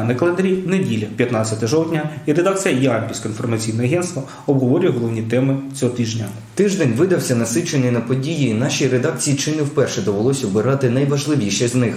дня на календарі неділя, 15 жовтня, і редакція Ямпільського інформаційного агентства обговорює головні теми цього тижня. Тиждень видався насичений на події. Нашій редакції чи не вперше довелося обирати найважливіші з них.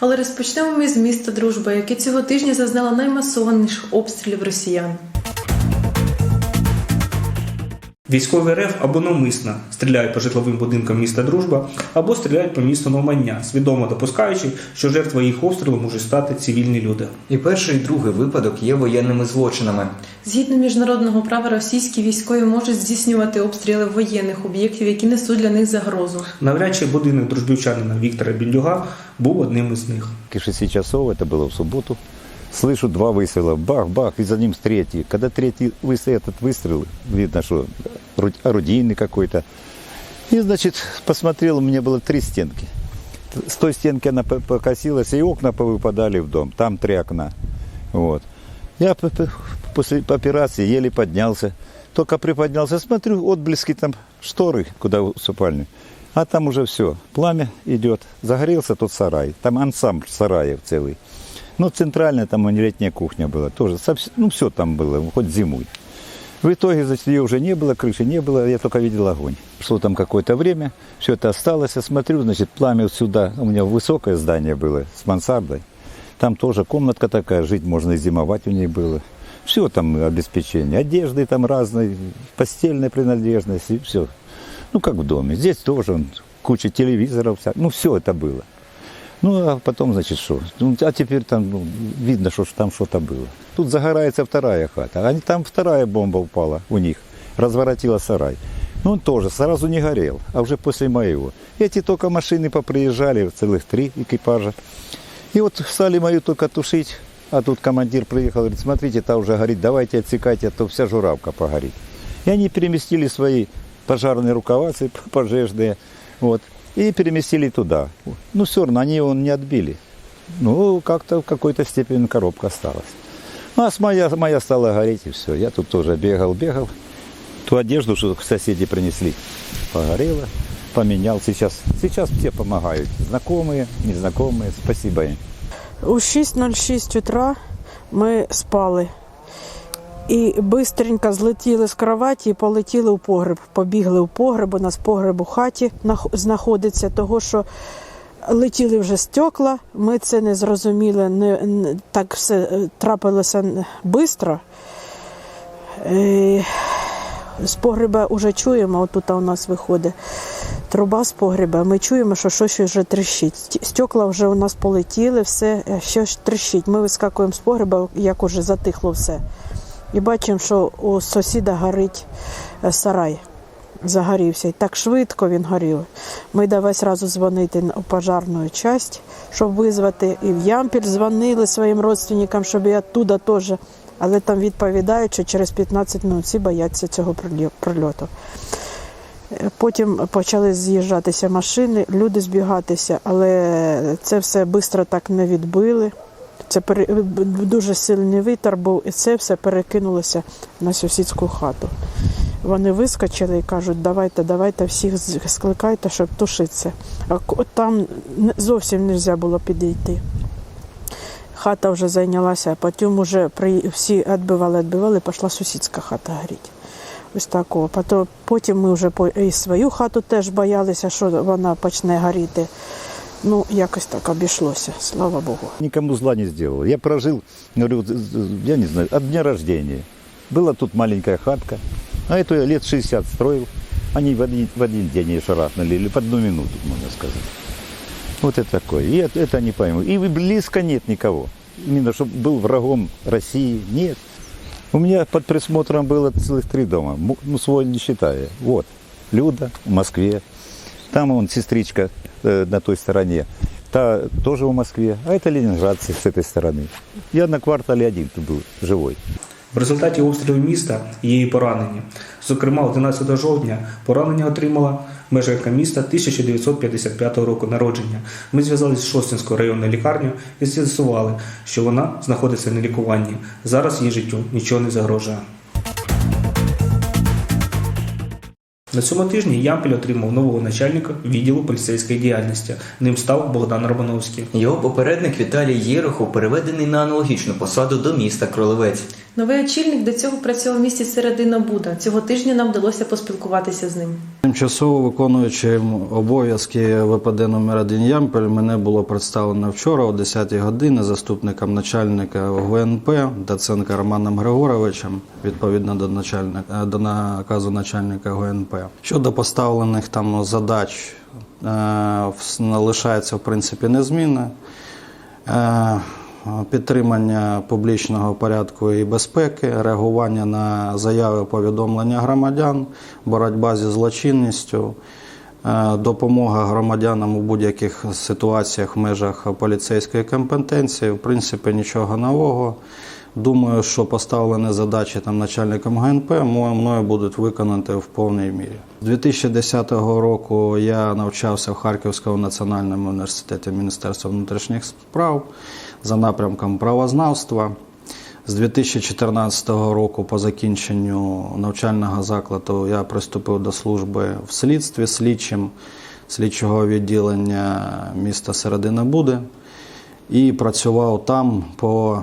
Але розпочнемо ми з міста Дружба, яке цього тижня зазнало наймасованіших обстрілів росіян. Військові РФ або навмисно стріляють по житловим будинкам міста Дружба, або стріляють по місту Новмання, свідомо допускаючи, що жертвою їх обстрілу можуть стати цивільні люди. І перший і другий випадок є воєнними злочинами. Згідно міжнародного права, російські військові можуть здійснювати обстріли воєнних об'єктів, які несуть для них загрозу. Навряд чи будинок дружбівчанина Віктора Більдюга був одним із них. к 6 часов, это было в субботу, слышу два выстрела, бах-бах, и за ним третий. Когда третий выстрел, этот выстрел, видно, что ру- орудийный какой-то. И, значит, посмотрел, у меня было три стенки. С той стенки она по- покосилась, и окна повыпадали в дом. Там три окна. Вот. Я после операции еле поднялся. Только приподнялся, смотрю, отблески там шторы, куда в спальню. А там уже все, пламя идет. Загорелся тот сарай. Там ансамбль сараев целый. Ну, центральная там летняя кухня была тоже. Ну, все там было, хоть зимой. В итоге, значит, ее уже не было, крыши не было, я только видел огонь. Прошло там какое-то время, все это осталось, я смотрю, значит, пламя вот сюда, у меня высокое здание было с мансардой. Там тоже комнатка такая, жить можно и зимовать у ней было. Все там обеспечение, одежды там разные, постельная принадлежность, и все. Ну, как в доме. Здесь тоже куча телевизоров, вся- ну, все это было. Ну, а потом, значит, что? Ну, а теперь там ну, видно, что там что-то было. Тут загорается вторая хата, а там вторая бомба упала у них, разворотила сарай. Ну, он тоже сразу не горел, а уже после моего. Эти только машины поприезжали, целых три экипажа. И вот стали мою только тушить, а тут командир приехал, говорит, смотрите, та уже горит, давайте отсекайте, а то вся журавка погорит. И они переместили свои пожарные рукавицы пожежные, вот, и переместили туда. Ну, все равно они его не отбили. Ну, как-то в какой-то степени коробка осталась. Ну, а моя, моя стала гореть, и все. Я тут тоже бегал, бегал. Ту одежду, что соседи принесли, погорела, поменял. Сейчас, сейчас все помогают. Знакомые, незнакомые. Спасибо им. У 6.06 утра ми спали. І бистренько злетіли з кроваті і полетіли у погреб. Побігли у погреб, у нас погреб у хаті знаходиться, того що летіли вже стекла. Ми це не зрозуміли, не, не- так все е, трапилося швидко. Е, З погреба вже чуємо, отут у нас виходить труба з погреба. Ми чуємо, що щось вже тріщить. Ст- Стекла вже у нас полетіли, все е, щось тріщить. Ми вискакуємо з погреба, як уже затихло все. І бачимо, що у сусіда горить е, сарай. Загорівся. І так швидко він горів. Ми давай одразу дзвонити у пожарну часть, щоб визвати. І в Ямпіль дзвонили своїм родственникам, щоб і оттуда теж. Але там відповідають, що через 15 минут всі бояться цього прильо- прильоту. Е, Потім почали з'їжджатися машини, люди збігатися, але це все швидко так не відбили. Це пере... дуже сильний вітер був, і це все перекинулося на сусідську хату. Вони вискочили і кажуть, давайте, давайте всіх скликайте, щоб тушитися. А там зовсім не можна було підійти. Хата вже зайнялася, а потім вже при... всі відбивали, відбивали, пішла сусідська хата горіти. Ось такого. Потім ми вже і свою хату теж боялися, що вона почне горіти. Ну, якось так обійшлося, слава Богу. Никому зла не сделал. Я прожил, говорю, з- з- я не знаю, от дня рождения. Была тут маленькая хатка, а эту я лет 60 строил. Они в один, в один день ее шарахнули, или под одну минуту, можно сказать. Вот это такое. И это, это не пойму. И близко нет никого. Именно, чтобы был врагом России, нет. У меня под присмотром было целых три дома, Му- ну, свой не считая. Вот, Люда в Москве, там он сестричка э, на той стороне, та тоже в Москве, а это ленинградцы с этой стороны. Я на квартале один тут был, живой. В результаті обстрілів міста є і поранені. Зокрема, 11 жовтня поранення отримала мешканка міста 1955 року народження. Ми зв'язалися з Шостинською районною лікарнею і з'ясували, що вона знаходиться на лікуванні. Зараз її життю нічого не загрожує. На цьому тижні Ямпіль отримав нового начальника відділу поліцейської діяльності. Ним став Богдан Романовський. Його попередник Віталій Єрохов переведений на аналогічну посаду до міста Кролевець. Новий очільник до цього працював в місті Середина Буда. Цього тижня нам вдалося поспілкуватися з ним. Тимчасово виконуючим обов'язки ВПД номер 1 Ямпель мене було представлено вчора о 10 годині заступником начальника ГУНП Даценка Романом Григоровичем, відповідно до начальника до наказу начальника ГУНП. Щодо поставлених там задач, е, лишається в принципі незмінне. Е, Підтримання публічного порядку і безпеки, реагування на заяви повідомлення громадян, боротьба зі злочинністю, е, допомога громадянам у будь-яких ситуаціях в межах поліцейської компетенції. В принципі, нічого нового. Думаю, що поставлені задачі там начальником ГНП мною будуть виконані в повній мірі. З 2010 року я навчався в Харківському національному університеті Міністерства внутрішніх справ за напрямком правознавства. З 2014 року, по закінченню навчального закладу, я приступив до служби в слідстві слідчим слідчого відділення міста Середина Буди і працював там по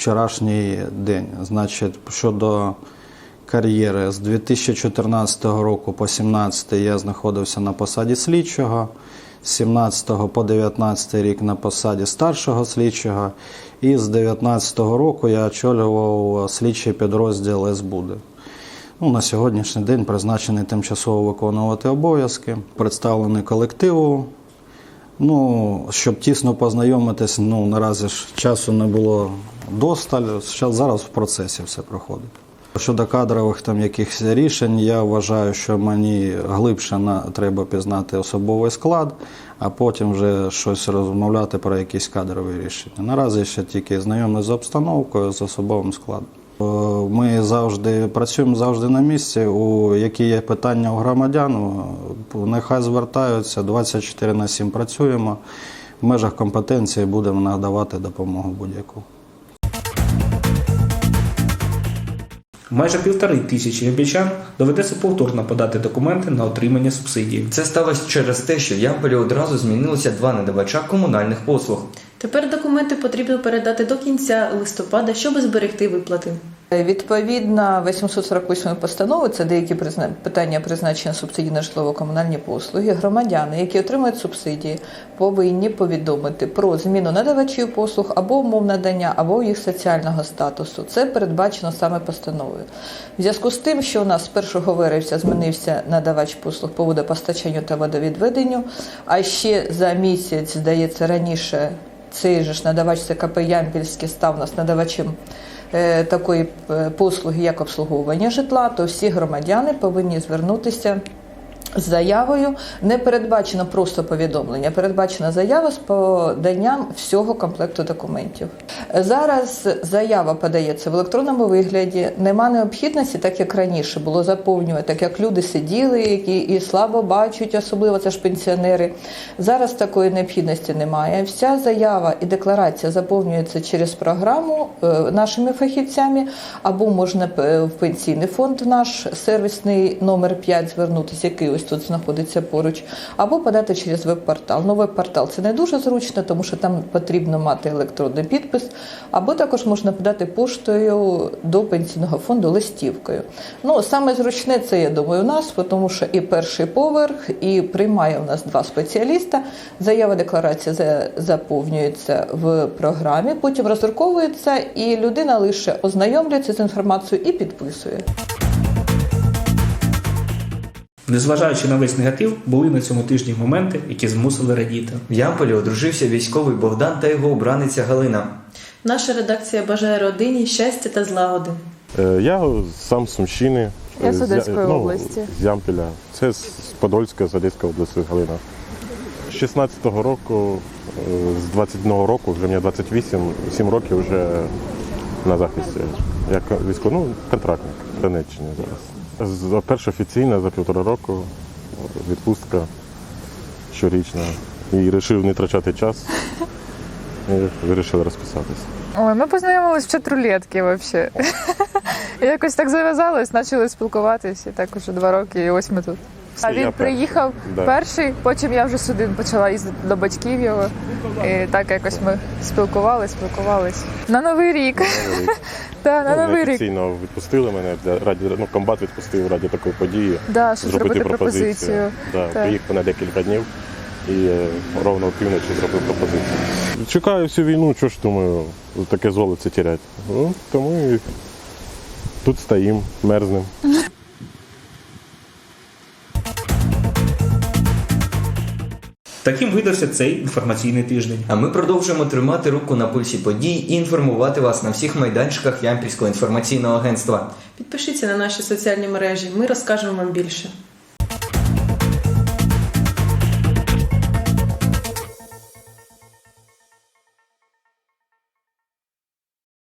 вчорашній день. Значить, щодо кар'єри з 2014 року по 2017 я знаходився на посаді слідчого, з 17 по 19 рік на посаді старшого слідчого, і з 2019 року я очолював слідчий підрозділ СБУДи. Ну, на сьогоднішній день призначений тимчасово виконувати обов'язки, представлений колективу. Ну, щоб тісно познайомитись, ну наразі ж часу не було досталь. Зараз в процесі все проходить. Щодо кадрових там якихось рішень, я вважаю, що мені глибше на треба пізнати особовий склад, а потім вже щось розмовляти про якісь кадрові рішення. Наразі ще тільки знайомий з обстановкою, з особовим складом. Е, Ми завжди працюємо завжди на місці. У які є питання у громадян, е, нехай звертаються 24 на 7 працюємо. В межах компетенції будемо надавати допомогу будь-яку. Майже півтори тисячі габічан доведеться повторно подати документи на отримання субсидії. Це сталося через те, що в Ямполі одразу змінилося два надавача комунальних послуг. Тепер документи потрібно передати до кінця листопада, щоб зберегти виплати. Відповідно 848 постанови, це деякі питання призначення субсидій на житлово-комунальні послуги. Громадяни, які отримують субсидії, повинні повідомити про зміну надавачів послуг або умов надання, або їх соціального статусу. Це передбачено саме постановою. В зв'язку з тим, що у нас з 1 вересня змінився надавач послуг по водопостачанню та водовідведенню, а ще за місяць, здається, раніше цей же ж надавач ЦКП Ямпільський став нас надавачем е, такої е, послуги, як обслуговування житла, то всі громадяни повинні звернутися. Заявою не передбачено просто повідомлення, передбачена заява з поданням всього комплекту документів. Зараз заява подається в електронному вигляді. Нема необхідності, так як раніше було заповнювати, так як люди сиділи, які і слабо бачать, особливо це ж пенсіонери. Зараз такої необхідності немає. Вся заява і декларація заповнюється через програму е, нашими фахівцями, або можна е, в пенсійний фонд в наш сервісний номер 5 звернутися, який ось тут знаходиться поруч, або подати через веб-портал. Ну, веб-портал це не дуже зручно, тому що там потрібно мати електронний підпис, або також можна подати поштою до пенсійного фонду листівкою. Ну, саме зручне це, я думаю, у нас, тому що і перший поверх, і приймає у нас два спеціаліста. Заява декларація за- заповнюється в програмі, потім роздруковується, і людина лише ознайомлюється з інформацією і підписує. Незважаючи на весь негатив, були на цьому тижні моменти, які змусили радіти. В Ямполі одружився військовий Богдан та його обраниця Галина. Наша редакція бажає родині щастя та злагоди. Е, Я сам з Сумщини. Я з З Одеської ну, області. З Ямпіля. Це з Подольська, з Одеської області Галина. З 16-го року, е, з 21-го року, вже мені 28, 7 років вже на захисті. Як військовий, ну, контрактник в Донеччині зараз. З- Перша офіційна за півтора року відпустка щорічна. І вирішив не втрачати час. І вирішив розписатися. Ой, ми познайомились в чатрулетки вообще. І якось так зав'язалось, почали спілкуватись, і так уже два роки, і ось ми тут. А він приїхав да. перший, потім я вже сюди почала їздити до батьків його. І так якось ми спілкувались, спілкувались. На новий рік. Так, на Ну, новий рік. Офіційно відпустили мене раді ну, комбат відпустив раді такої події. Да, щоб зробити пропозицію. Да, приїхав на декілька днів і е, ровно в півночі зробив пропозицію. Чекаю всю війну, що ж думаю, таке золоце тіряти. Ну, тому і тут стоїм, мерзнем. Таким видався цей інформаційний тиждень. А ми продовжуємо тримати руку на пульсі подій і інформувати вас на всіх майданчиках Ямпільського інформаційного агентства. Підпишіться на наші соціальні мережі, ми розкажемо вам більше.